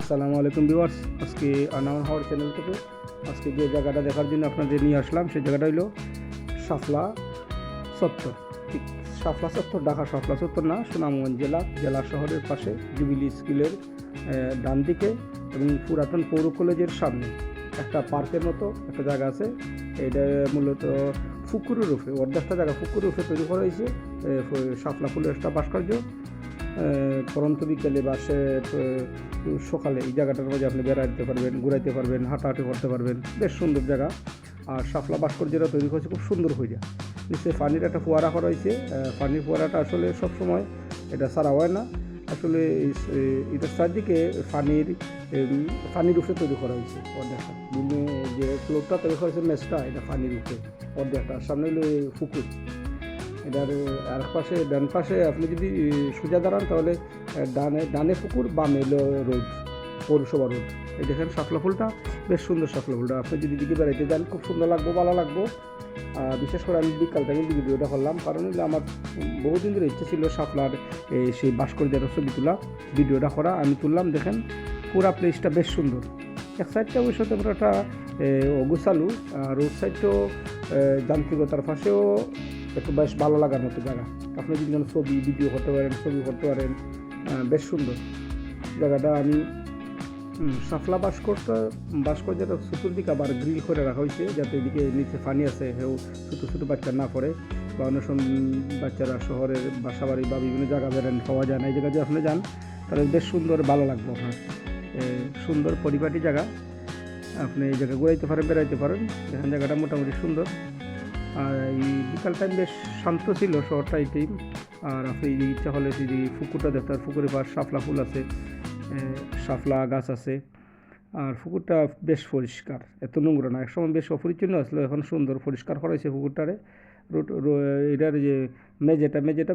আসসালামু আলাইকুম ভিউয়ার্স। আজকে আনাউন হাওয়ার চ্যানেল থেকে আজকে যে জায়গাটা দেখার জন্য আপনাদের নিয়ে আসলাম, সেই জায়গাটা হলো সাফলা চত্বর। ঠিক, সাফলা চত্বর, ঢাকা সাফলা চত্বর না, সুনামগঞ্জ জেলা জেলা শহরের পাশে, জুবিলি স্কুলের ডান দিকে এবং পুরাতন পৌর কলেজের সামনে। একটা পার্কের মতো একটা জায়গা আছে এটা মূলত ফুকুরের রূপে অর্ধেকটা জায়গা, ফুকুরের রূপে তৈরি করা হয়েছে শাপলা ফুলের একটা ভাস্কর্য। পরন্ত বিকেলে বা সে সকালে এই জায়গাটার মধ্যে আপনি বেড়াইতে পারবেন, ঘুরাইতে পারবেন, হাঁটাহাঁটি করতে পারবেন। বেশ সুন্দর জায়গা। আর শাপলা ভাস্কর্যটা তৈরি করেছে খুব সুন্দর হয়ে যায় নিশ্চয়ই পানির একটা ফোয়ারা করা হয়েছে। পানির ফোয়ারাটা আসলে সবসময় এটা সারা হয় না। আসলে এটার চারদিকে পানির পানির উপরে তৈরি করা হয়েছে অর্ধেকটা বিল্ডিং যে ফ্লোরটা তৈরি করা হয়েছে মেসটা, এটা পানির উপরে অর্ধেকটা সামনে হলো ফুকুর এটার আর পাশে, ডান পাশে আপনি যদি সোজা দাঁড়ান তাহলে ডানে ডানে পুকুর, বামে হলো রোড, পৌরসভা রোড। এই দেখেন শাপলা ফুলটা, বেশ সুন্দর শাপলা ফুলটা। আপনি যদি দিকে বেড়াইতে যান, খুব সুন্দর লাগবো, ভালো লাগবো। বিশেষ করে আমি বিকাল টাইমে ভিডিওটা করলাম, কারণ হলো আমার বহুদিন ধরে ইচ্ছে ছিল শাপলার এই সেই ভাস্কর্যের ছবি তোলা, ভিডিওটা করা। আমি তুললাম, দেখেন, পুরা প্লেসটা বেশ সুন্দর। এক সাইডটা অবশ্য তোমরা একটা অগুসালু আর রোড সাইডটাও যান্ত্রিকতার পাশেও একটু বেশ ভালো লাগার মতো জায়গা। আপনি যদি কোনো ছবি ভিডিও করতে পারেন, ছবি করতে পারেন বেশ সুন্দর। জায়গাটা আমি সাফলা ভাস্কর্য ভাস্কর্যটা চতুর্দিকে আবার গ্রিল করে রাখা হয়েছে, যাতে এদিকে নিচে পানি আছে হেউ ছোটো ছোটো বাচ্চা না পড়ে বা অন্য বাচ্চারা শহরের বাসা বাড়ি বা বিভিন্ন জায়গা বেরেন পাওয়া যায় না। এই জায়গায় যদি আপনি যান, তাহলে বেশ সুন্দর, ভালো লাগবে আপনার। সুন্দর পরিপাটি জায়গা। আপনি এই জায়গায় ঘুরাইতে পারেন, বেড়াইতে পারেন। দেখেন জায়গাটা মোটামুটি সুন্দর। আর এই বিকাল টাইম বেশ শান্ত ছিল শহরটা এটাই আর আপনি ইচ্ছা হলে যদি পুকুরটা দেখতে পারেন, পুকুরের পাশ শাপলা ফুল আছে সাফলা গাছ আছে। আর পুকুরটা বেশ পরিষ্কার এত নোংরা না। একসময় বেশ অপরিচ্ছন্ন আসলো এখন সুন্দর পরিষ্কার করা হয়েছে পুকুরটারে। রোড এটার যে মেঝেটা মেঝেটা